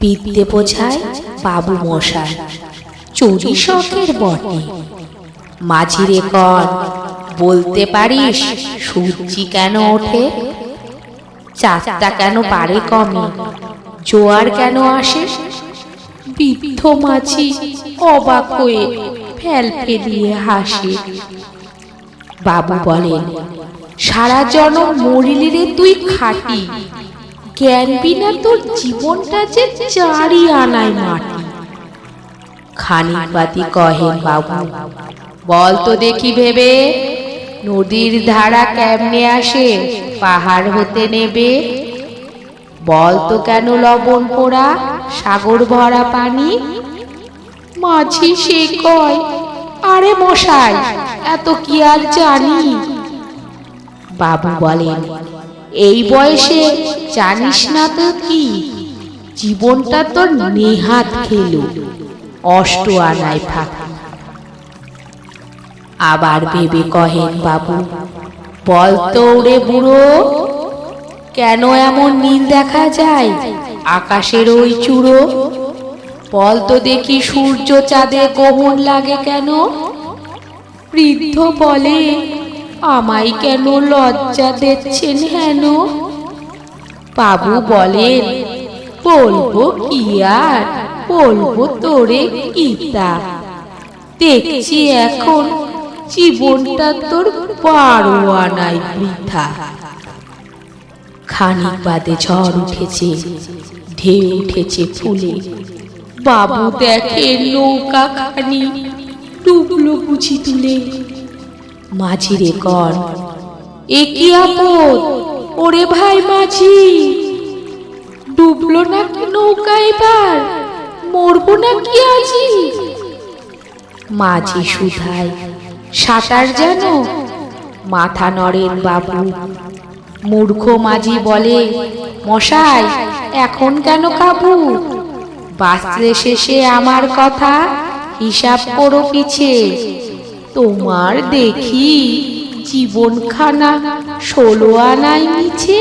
বিদ্যে বোঝায় বাবু মশাই। চুরি শখের বটে। মাঝিরে কর, বলতে পারিস সূর্যি কেন ওঠে? চাঁদটা কেন পারে কমে? জোয়ার কেন আসে? বৃদ্ধ মাঝি অবাক হয়ে ফেল ফেলিয়ে হাসে। বাবু বলেন সারা জনম মরিলি রে তুই খাটি। জ্ঞান বিনা তোর জীবনটা যে চারি আনায় মাটি। খানিক বাতি কহেন বাবু, বল তো দেখি ভেবে, নদীর ধারা কেমনে আসে, পাহাড় হতে নেবে? বল তো কেন লবণ পোড়া, সাগর ভরা পানি? মাঝি সে কয়, আরে মশাই, এত কি আর জানি? বাবু বলেন এই বয়সে জানিস না তো কি? জীবনটা তোর নেহাত খেলো, অষ্ট আনায় ফাঁকা আবার ভেবে কহেন বাবু, বল তো ওরে বুড়ো, কেন এমন নীল দেখা যায় আকাশের ওই চূড়ো? বল তো দেখি সূর্য চাঁদে গ্রহণ লাগে কেন? বৃদ্ধ বলে আমায় কেন লজ্জা দিচ্ছেন হেন? বাবু বলেন, বলব কি আর? বলব তোরে গীতা। দেখছি এখন জীবনটা তোর বারো আনাই বৃথা। খানিক বাদে ঝড় উঠেছে, ঢেউ উঠেছে ফুলে। বাবু দেখে নৌকা খানি ডুবলো বুঝি তুলে। মাঝিরে কর। এ কি আপদ? ওরে ভাই মাঝি, ডুবলো নাকি নৌকা এবার? মরবো নাকি আজি? মাঝি সুধায়, সাঁতার যেন মাথা নড়েন বাবু। মূর্খ মাঝি বলে, মশাই, এখন কেন কাবু? বাঁচলে শেষে আমার কথা হিসাব করো পিছে। তোমার দেখি জীবনখানা ষোলো আনায় নিচে